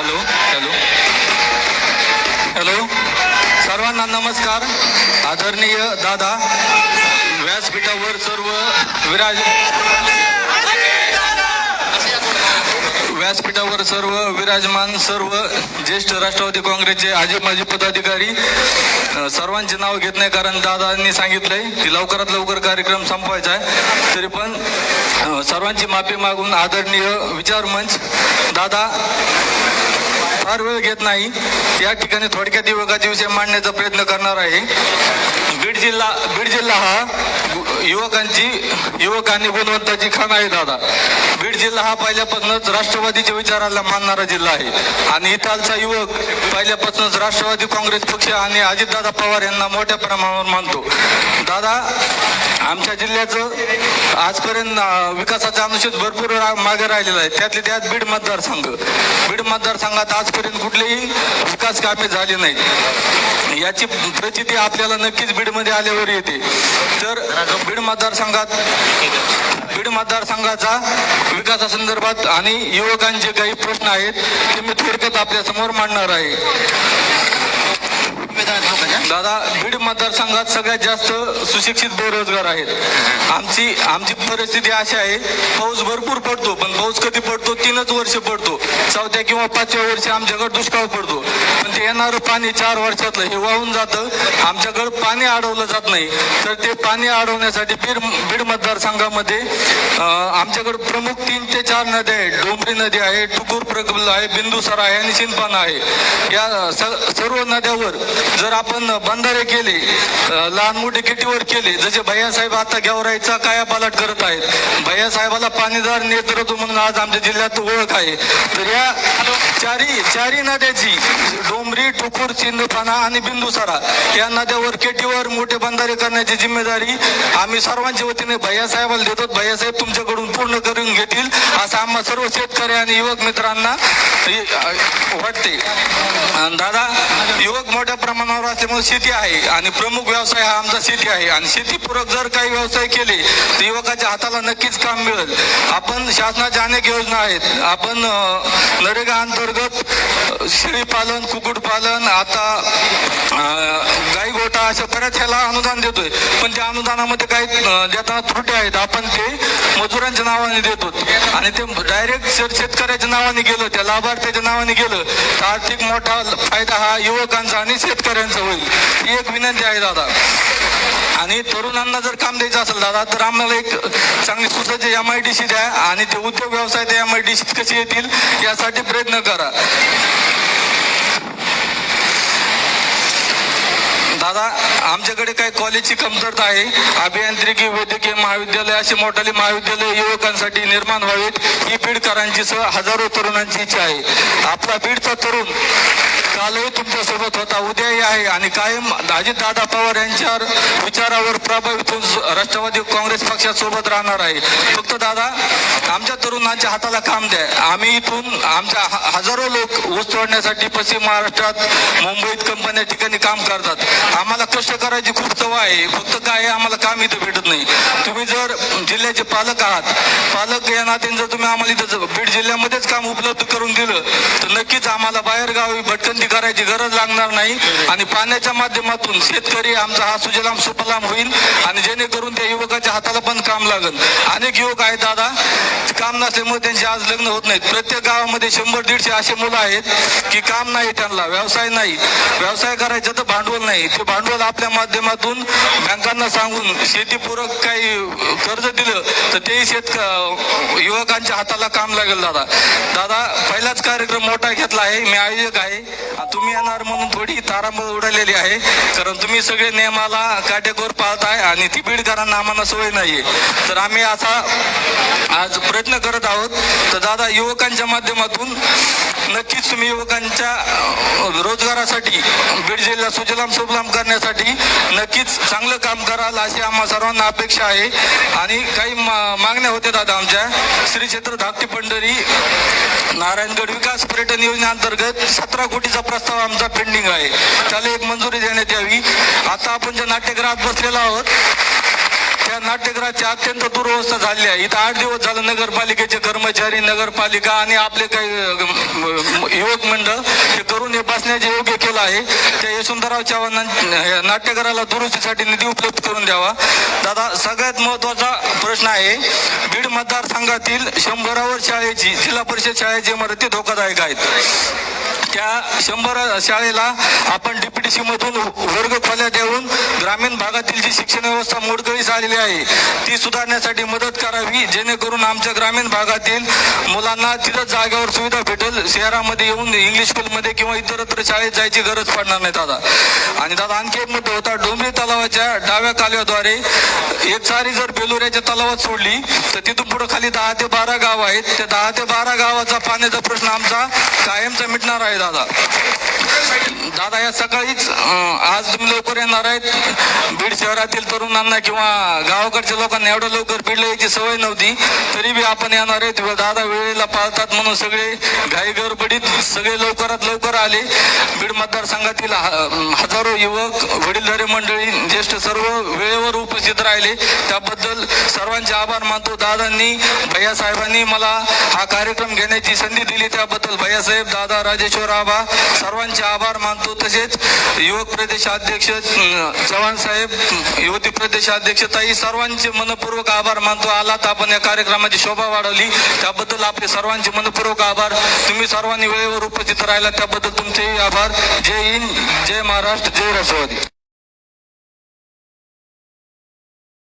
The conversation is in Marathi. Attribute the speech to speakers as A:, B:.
A: Hello hello. हॅलो. सर्वांना नमस्कार. आदरणीय दादा व्यासपीठावर सर्व विराज व्यासपीठावर सर्व विराजमान सर्व ज्येष्ठ राष्ट्रवादी काँग्रेसचे आजी माजी पदाधिकारी सर्वांचे नाव घेत नाही कारण दादांनी सांगितलंय की लवकरात लवकर कार्यक्रम संपवायचा आहे. तरी पण सर्वांची माफी मागून आदरणीय विचार मंच दादा फार वेळ घेत नाही. या ठिकाणी थोडक्यात युवकाचे विषय मांडण्याचा प्रयत्न करणार आहे. जिल्हा बीड जिल्हा हा युवकांची युवक आणि गुणवंताची खाण आहे दादा. बीड जिल्हा हा पहिल्यापासूनच राष्ट्रवादीच्या विचाराला मानणारा जिल्हा आहे. आणि इथालचा युवक पहिल्यापासूनच राष्ट्रवादी काँग्रेस पक्ष आणि अजितदादा पवार यांना मोठ्या प्रमाणावर मानतो. दादा आमच्या जिल्ह्याचं आजपर्यंत विकासाचा अनुशेष भरपूर रा- मागे राहिलेला आहे. त्यातले त्यात बीड मतदारसंघ. बीड मतदारसंघात आजपर्यंत कुठलेही विकास कामे झाली नाहीत. याची प्रचिती आपल्याला नक्कीच बीडमध्ये आल्यावर येते. तर बीड मतदारसंघात बीड मतदारसंघाचा विकासासंदर्भात आणि युवकांचे काही प्रश्न आहेत ते मी थोडक्यात आपल्यासमोर मांडणार आहे. दादा बीड मतदारसंघात सगळ्यात जास्त सुशिक्षित बेरोजगार आहेत. आमची आमची परिस्थिती अशी आहे पाऊस भरपूर पडतो पण पाऊस कधी पडतो? तीनच वर्ष पडतो. चौथ्या किंवा पाचव्या वर्षी आमच्याकडे दुष्काळ पडतो. पण ते येणारं पाणी चार वर्षातलं हे वाहून जातं. आमच्याकडं पाणी अडवलं जात नाही. तर ते पाणी अडवण्यासाठी बीड बीड मतदारसंघामध्ये आमच्याकडं प्रमुख तीन ते चार नद्या आहेत. डोंबरी नदी आहे टुकूर प्रकल्प आहे बिंदुसर आहे आणि शिंदपान आहे. या स- सर्व नद्यावर जर आपण बंधारे केले लहान मोठे किटीवर केले जसे भैयासाहेब आता गेवराईचा काया पालट करत आहेत. भैयासाहेबाला पाणीदार नेतृत्व म्हणून आज आमच्या जिल्ह्यात ओळख आहे. तर या चारी चारी नद्याची डोंबरी ठुकूर चिंदपाना आणि बिंदुसारा या नद्यावर केटीवर मोठे बंधारे करण्याची जिम्मेदारी आम्ही सर्वांच्या वतीने भैयासाहेबाला देतो. भैयासाहेब तुमच्याकडून पूर्ण करून घेतील असं आम्हा सर्व शेतकरी आणि युवक मित्रांना वाटते. आणि दादा युवक मोठ्या प्रमाणावर असल्यामुळे शेती आहे आणि प्रमुख व्यवसाय हा आमचा शेती आहे. आणि शेतीपूरक जर काही व्यवसाय केले तर युवकाच्या हाताला नक्कीच काम मिळेल. आपण शासनाच्या अनेक योजना आहेत. आपण नरेगा अंतर्गत शेळीपालन कुक्कुटपालन आता गाई गोटा अशा बऱ्याच ह्याला अनुदान देतोय. पण त्या अनुदानामध्ये काही देताना त्रुटी आहेत. आपण ते मजुरांच्या नावाने देतो. आणि ते डायरेक्ट जर शेतकऱ्याच्या नावाने गेलं त्या लाभार्थ्याच्या नावाने गेलं तर आर्थिक मोठा फायदा हा युवकांचा आणि शेतकऱ्यांचा होईल. ही एक विनंती आहे दादा. आणि तरुणांना जर काम द्यायचं असेल दादा तर आम्हाला एक चांगली सुसज्ज एम आय डी सी द्या आणि ते उद्योग व्यवसाय त्या एम आय डी सीत कसे येतील यासाठी प्रयत्न करा. दादा आमच्याकडे काही कॉलेजची कमतरता आहे. अभियांत्रिकी वैद्यकीय महाविद्यालय असे मोठाली महाविद्यालय युवकांसाठी निर्माण व्हावीत. ही बीडकरांची सह हजारो तरुणांची इच्छा आहे. आपला बीडचा तरुण कालही तुमच्यासोबत होता. उद्याही आहे आणि कायम अजितदादा पवार यांच्या विचारावर प्रभावित होऊन राष्ट्रवादी काँग्रेस पक्षासोबत राहणार आहे. फक्त दादा आमच्या तरुणांच्या हाताला काम द्या. आम्ही इथून आमच्या ह- हजारो लोक ऊस तोडण्यासाठी पश्चिम महाराष्ट्रात मुंबईत कंपन्या ठिकाणी काम करतात. आम्हाला कष्ट करायची खूप सवय आहे. फक्त काय आहे, आम्हाला काम इथं भेटत नाही. तुम्ही जर जिल्ह्याचे पालक आहात पालक या नात्याने जर तुम्ही आम्हाला इथं बीड जिल्ह्यामध्येच काम उपलब्ध करून दिलं तर नक्कीच आम्हाला बाहेर गावी भटकंती करायची गरज लागणार नाही. आणि पाण्याच्या माध्यमातून शेतकरी आमचा हा सुजलाम सुफलाम होईल आणि जेणेकरून त्या युवकाच्या हाताला पण काम लागेल. अनेक युवक आहेत दादा काम नसल्यामुळे त्यांचे आज लग्न होत नाहीत. प्रत्येक गावामध्ये शंभर दीडशे असे मुलं आहेत की काम नाही त्यांना व्यवसाय नाही. व्यवसाय करायचं तर भांडवल नाही. ते भांडवल आपल्या माध्यमातून बँकांना सांगून शेतीपूरक काही कर्ज दिलं तर तेही शेतक युवकांच्या हाताला काम लागेल दादा. दादा पहिलाच कार्यक्रम मोठा घेतला आहे मी आयोजक आहे. तुम्ही येणार म्हणून थोडी तारांबळ उडालेली आहे कारण तुम्ही सगळे नियमाला काटेकोर पाळताय आणि ती बीडकरांना आम्हाला सवय नाहीये. तर आम्ही असा आज प्रयत्न करत आहोत. तर दादा युवकांच्या माध्यमातून नक्कीच तुम्ही युवकांच्या रोजगारासाठी बीड जिल्हा सुजलाम सुफलाम करण्यासाठी नक्कीच चांगलं काम कराल अशी आम्हा सर्वांना अपेक्षा आहे. आणि काही मा- मागण्या होत्या दादा आमच्या. श्री क्षेत्र धाकटी पंढरी नारायणगड विकास पर्यटन योजनेअंतर्गत सतरा कोटीचा प्रस्ताव आमचा पेंडिंग आहे. त्याला एक मंजुरी देण्यात यावी. आता आपण ज्या नाट्यगृहात बसलेलो आहोत नाट्यगृहाची अत्यंत दुरवस्था झाली आहे. इथं आठ दिवस झालं नगरपालिकेचे कर्मचारी नगरपालिका आणि आपले काही युवक मंडळ हे करून हे बसण्याचे योग्य केलं आहे. त्या यशवंतराव चव्हाणां नाट्यगृहाला दुरुस्तीसाठी निधी उपलब्ध करून द्यावा. दादा सगळ्यात महत्त्वाचा प्रश्न आहे बीड मतदारसंघातील शंभरावर शाळेची जिल्हा परिषद शाळेची इमारती धोकादायक आहेत. त्या शंभर शाळेला आपण डीपीटीसी मधून वर्ग खोल्या देऊन ग्रामीण भागातील जी शिक्षण व्यवस्था मोडकळीस आलेली आहे ती सुधारण्यासाठी मदत करावी जेणेकरून आमच्या ग्रामीण भागातील मुलांना तिथं जागेवर सुविधा भेटेल. शहरामध्ये येऊन इंग्लिश स्कूलमध्ये किंवा इतरत्र शाळेत जायची गरज पडणार नाही दादा. आणि दादा आणखी एक मुद्दा होता. डोंबरी तलावाच्या डाव्या कालव्याद्वारे एक सारी जर बेलुऱ्याच्या तलावात सोडली तर तिथून पुढे खाली दहा ते बारा गाव आहेत. त्या दहा ते बारा गावाचा पाण्याचा प्रश्न आमचा कायमचा मिटणार आहे दादा. दादा या सकाळीच आज तुम्ही लवकर येणार आहेत. बीड शहरातील तरुणांना किंवा गावाकडच्या लोकांना एवढं लवकर बीडला यायची सवय नव्हती तरी बी आपण येणार आहेत. दादा वेळेला पाळतात म्हणून सगळे घाई गडबडीत सगळे लवकरात लवकर आले. बीड मतदारसंघातील हजारो युवक वडीलधारे मंडळी ज्येष्ठ सर्व वेळेवर उपस्थित राहिले. त्याबद्दल सर्वांचे आभार मानतो दादांनी भैया साहेबांनी मला हा कार्यक्रम घेण्याची संधी दिली. त्याबद्दल भैयासाहेब दादा राजेश्वर आबा सर्वांचे आभार मानतो. तसेच युवक प्रदेशाध्यक्ष अध्यक्ष चव्हाण साहेब युवती प्रदेशाध्यक्ष ताई सर्वांचे मनपूर्वक आभार मानतो. आलात आपण या कार्यक्रमाची शोभा वाढवली. त्याबद्दल आपले सर्वांचे मनपूर्वक आभार. तुम्ही सर्वांनी वेळेवर उपस्थित राहिला त्याबद्दल तुमचेही आभार. जय हिंद जय महाराष्ट्र जय राष्ट्रवादी.